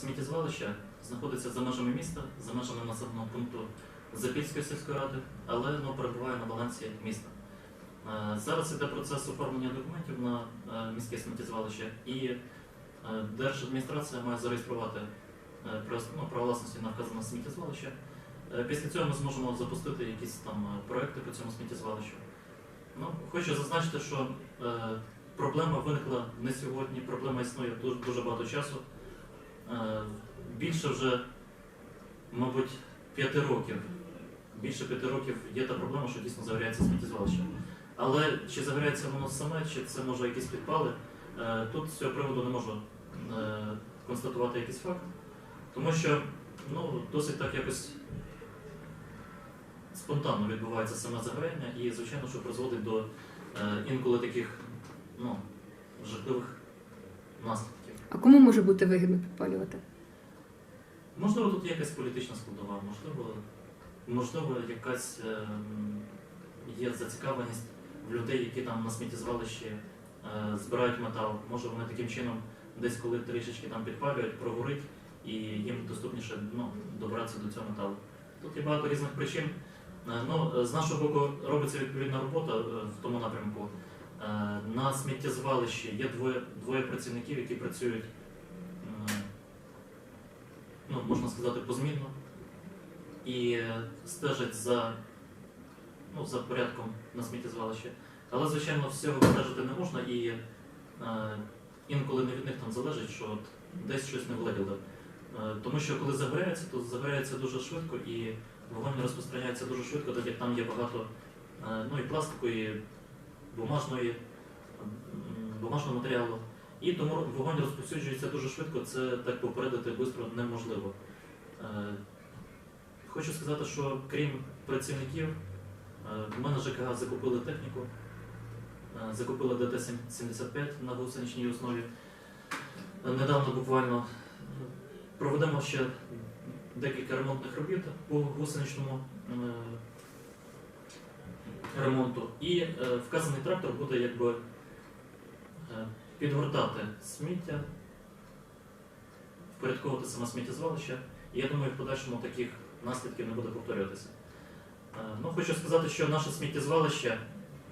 сміттєзвалища знаходиться за межами міста, за межами населеного пункту Запільської сільської ради, але ну, перебуває на балансі міста. Е, Зараз іде процес оформлення документів на е, міське сміттєзвалище, і е, Держадміністрація має зареєструвати ну, право власності на вказане сміттєзвалище. Після цього ми зможемо запустити якісь там проекти по цьому сміттєзвалищу. Ну, хочу зазначити, що проблема виникла не сьогодні, проблема існує дуже, дуже багато часу. Е, більше вже, мабуть, п'яти років. Більше п'яти років є та проблема, що дійсно загоряється сміттєзвалище. Але чи загоряється воно саме, чи це може якісь підпали, е, тут з цього приводу не можу е, констатувати якийсь факт. Тому що ну, досить так якось спонтанно відбувається саме загоряння і, звичайно, що призводить до інколи таких ну, жахливих наслідків. А кому може бути вигідно підпалювати? Можливо, тут якась політична складова, можливо, можливо, якась е, є зацікавленість в людей, які там на сміттєзвалищі е, збирають метал. Може вони таким чином десь коли трішечки там підпалюють, прогорить і їм доступніше ну, добратися до цього металу. Тут є багато різних причин. Е, Ну, е, з нашого боку робиться відповідна робота в тому напрямку. Е, На сміттєзвалищі є двоє, двоє працівників, які працюють, е, ну, можна сказати, позмінно і е, стежать за, ну, за порядком на сміттєзвалищі. Але, звичайно, всього стежити не можна і інколи не від них там залежить, що от десь щось не владіли. Е, Тому що коли загоряється, то загоряється дуже швидко і вогонь розпространяється дуже швидко, так як там є багато ну, і пластику, і бумажної, бумажного матеріалу. І тому вогонь розповсюджується дуже швидко, це так попередити швидко неможливо. Е, Хочу сказати, що крім працівників, е, в мене ЖКГ закупили техніку, е, закупили ДТ-75 на гусеничній основі. Недавно буквально проведемо ще декілька ремонтних робіт по гусеничному ремонту. І е, вказаний трактор буде якби е, підгортати сміття, впорядковувати саме сміттєзвалище. І я думаю, в подальшому таких наслідків не буде повторюватися. Е, Ну, хочу сказати, що наше сміттєзвалище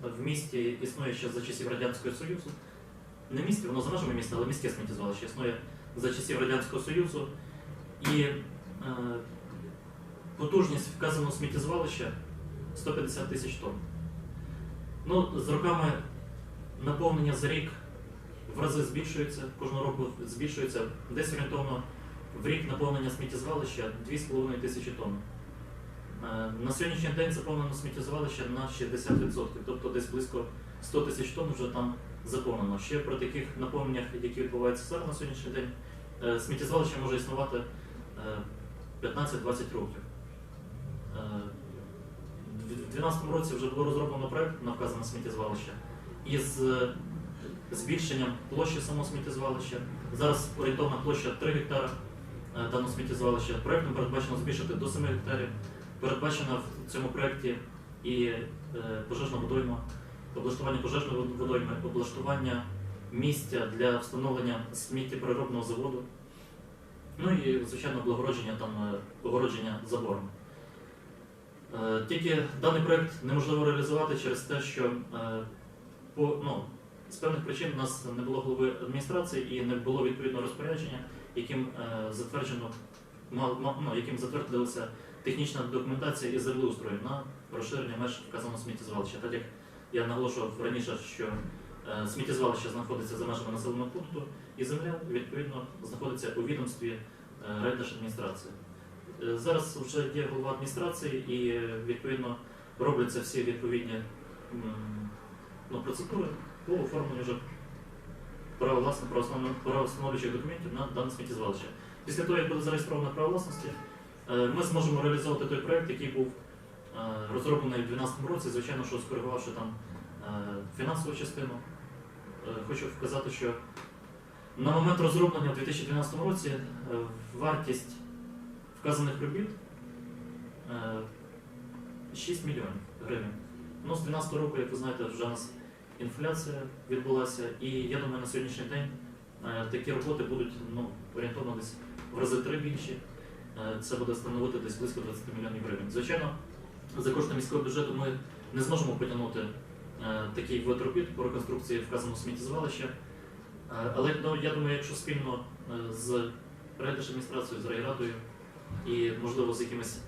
в місті існує ще за часів Радянського Союзу. Не місті, воно за межами міста, але міське сміттєзвалище існує за часів Радянського Союзу. І е, потужність вказаного сміттєзвалища 150 тисяч тонн. Ну, з роками наповнення за рік в рази збільшується, кожного року збільшується. Десь орієнтовно в рік наповнення сміттєзвалища 2,5 тисячі тонн. Е, На сьогоднішній день заповнено сміттєзвалище на 60%, тобто десь близько 100 тисяч тонн вже там заповнено. Ще при таких наповненнях, які відбуваються зараз на сьогоднішній день, е, сміттєзвалище може існувати е, 15-20 років. В 2012 році вже було розроблено проект на вказане сміттєзвалище із е, збільшенням площі самого сміттєзвалища. Зараз орієнтовна площа 3 гектара е, даного сміттєзвалища. Проектом передбачено збільшити до 7 гектарів. Передбачено в цьому проєкті і е, пожежна водойма, облаштування пожежної водойми, облаштування місця для встановлення сміттєпереробного заводу. Ну і, звичайно, облагородження там огородження забором. Е, Тільки даний проект неможливо реалізувати через те, що е, по, ну, з певних причин у нас не було голови адміністрації і не було відповідного розпорядження, яким е, затверджено ну, яким затвердилася технічна документація і землеустрою на розширення меж вказаного сміттєзвалища. Так як я наголошував раніше, що сміттєзвалище знаходиться за межами населеного пункту, і земля відповідно знаходиться у відомстві райдержадміністрації. Е, Зараз вже є голова адміністрації і е, відповідно робляться всі відповідні ну, процедури по оформленню вже права власне правоустановлюючих документів на дане сміттєзвалище. Після того, як буде зареєстровано право власності, е, ми зможемо реалізовувати той проект, який був е, розроблений у 2012 році, звичайно, що скоригувавши там е, фінансову частину. Е, Хочу вказати, що на момент розроблення у 2012 році е, вартість вказаних робіт е, 6 мільйонів гривень. Ну, з 2012 року, як ви знаєте, вже у нас інфляція відбулася, і я думаю, на сьогоднішній день е, такі роботи будуть ну, орієнтовно десь в рази три більші. Е, Це буде становити десь близько 20 мільйонів гривень. Звичайно, за кошти міського бюджету ми не зможемо потягнути е, такий вид робіт по реконструкції вказаного сміттєзвалища. Е, Але ну, я думаю, якщо спільно е, з райдержадміністрацією, з райрадою і, можливо, з якимись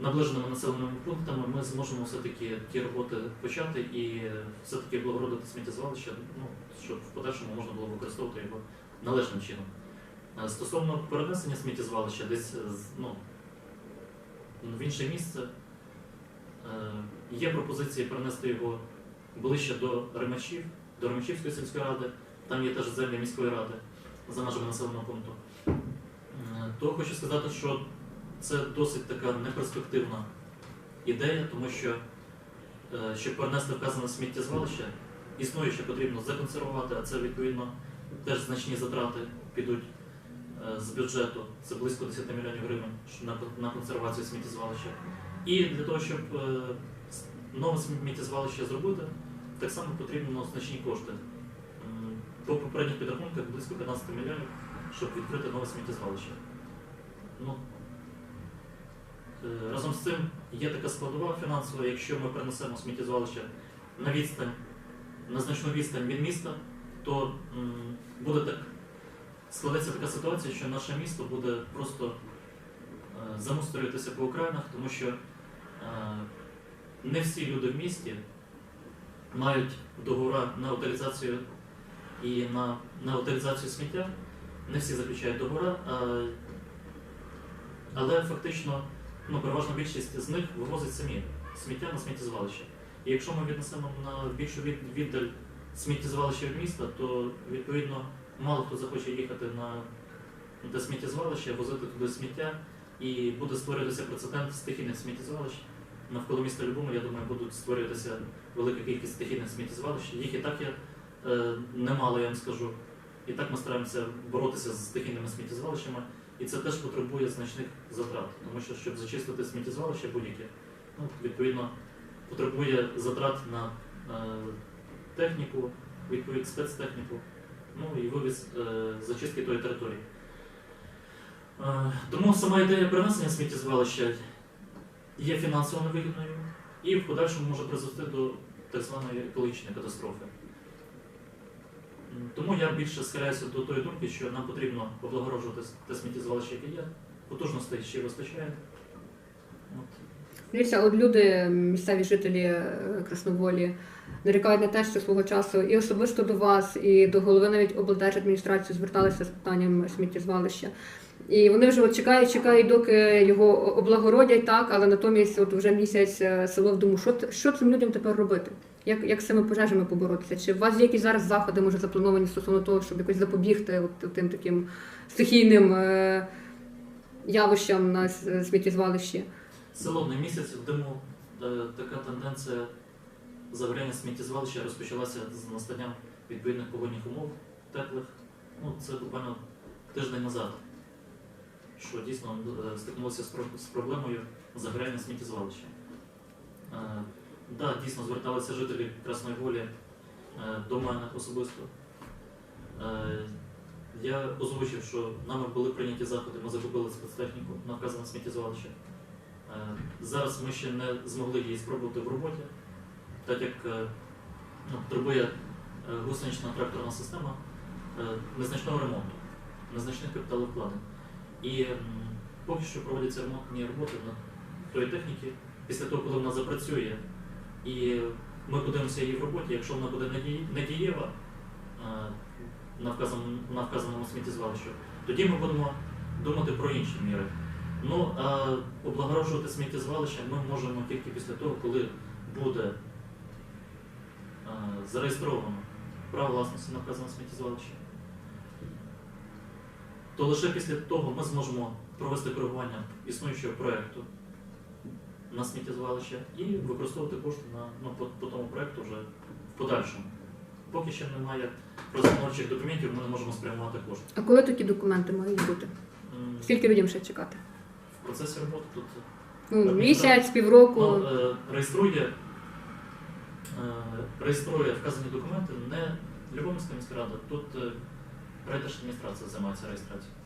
наближеними населеними пунктами, ми зможемо все-таки ті роботи почати і все-таки благородити сміттєзвалище, ну, щоб в подальшому можна було використовувати його належним чином. Е, Стосовно перенесення сміттєзвалища десь е, ну, в інше місце, е, є пропозиції перенести його ближче до Ремачів, до Ремачівської сільської ради, там є теж землі міської ради за межами населеного пункту. Е, То хочу сказати, що це досить така неперспективна ідея, тому що е, щоб перенести вказане сміттєзвалище, існуюче потрібно законсервувати, а це відповідно теж значні затрати підуть е, з бюджету. Це близько 10 мільйонів гривень на, консервацію сміттєзвалища. І для того, щоб нове сміттєзвалище зробити, так само потрібно значні кошти. По попередніх підрахунках близько 15 мільйонів, щоб відкрити нове сміттєзвалище. Ну, е, разом з цим є така складова фінансова, якщо ми перенесемо сміттєзвалище на відстань, на значну відстань від міста, то буде так, складеться така ситуація, що наше місто буде просто е, замусторюватися по окраїнах, тому що е, не всі люди в місті мають договори на утилізацію і на, на утилізацію сміття. Не всі заключають договори, але фактично ну, переважна більшість з них вивозить самі сміття на сміттєзвалище. І якщо ми віднесемо на більшу віддаль сміттєзвалища від міста, то відповідно мало хто захоче їхати на те сміттєзвалище, возити туди сміття, і буде створюватися прецедент стихійних сміттєзвалищ. Навколо міста Любомир, я думаю, будуть створюватися велика кількість стихійних сміттєзвалищ. Їх і так є е, немало, я вам скажу. І так ми стараємося боротися з стихійними сміттєзвалищами, і це теж потребує значних затрат, тому що щоб зачистити сміттєзвалище будь-яке, ну, відповідно, потребує затрат на е, техніку, відповідь спецтехніку, ну і вивіз е, зачистки тої території. Е, тому сама ідея перенесення сміттєзвалища є фінансово невигідною і в подальшому може призвести до так званої екологічної катастрофи. Тому я більше схиляюся до тої думки, що нам потрібно облагороджувати те сміттєзвалище, яке є. Потужностей ще вистачає. Дивіться, от люди, місцеві жителі е, Красноволі, нарікають на те, що свого часу і особисто до вас, і до голови навіть облдержадміністрації зверталися з питанням сміттєзвалища. І вони вже от чекають, чекають, доки його облагородять, так, але натомість от вже місяць е, село в думу, що, що цим людям тепер робити? Як, як з цими пожежами поборотися? Чи у вас є якісь зараз заходи, може, заплановані стосовно того, щоб якось запобігти от, тим таким стихійним е, явищам на сміттєзвалищі? Село не місяць в диму е, така тенденція загоряння сміттєзвалища розпочалася з настанням відповідних погодних умов теплих. Ну, це буквально тиждень назад, що дійсно е, стикнулося з, з проблемою загоряння сміттєзвалища. Е, да, дійсно зверталися жителі Красної Волі е, до мене особисто. Е, я озвучив, що нами були прийняті заходи, ми закупили спецтехніку на вказане сміттєзвалище. Зараз ми ще не змогли її спробувати в роботі, так як е, ну, потребує гусенична тракторна система незначного ремонту, незначних капіталовкладень. І поки що проводяться ремонтні роботи на тої техніки. Після того, коли вона запрацює, і ми подивимося її в роботі, якщо вона буде недієва на вказаному, на вказаному сміттєзвалищі, тоді ми будемо думати про інші міри. Ну, а облагороджувати сміттєзвалище ми можемо тільки після того, коли буде зареєстровано право власності на вказане сміттєзвалище. То лише після того ми зможемо провести коригування існуючого проєкту на сміттєзвалище і використовувати кошти на, ну, по, по тому проєкту вже в подальшому. Поки ще немає розстановчих документів, ми не можемо спрямувати кошти. А коли такі документи мають бути? М, Скільки людям ще чекати? В процесі роботи тут Ну, місяць, півроку. Ну, е, реєструє, е, реєструє вказані документи не Любомирська міська рада, тут е, райдержадміністрація займається реєстрацією.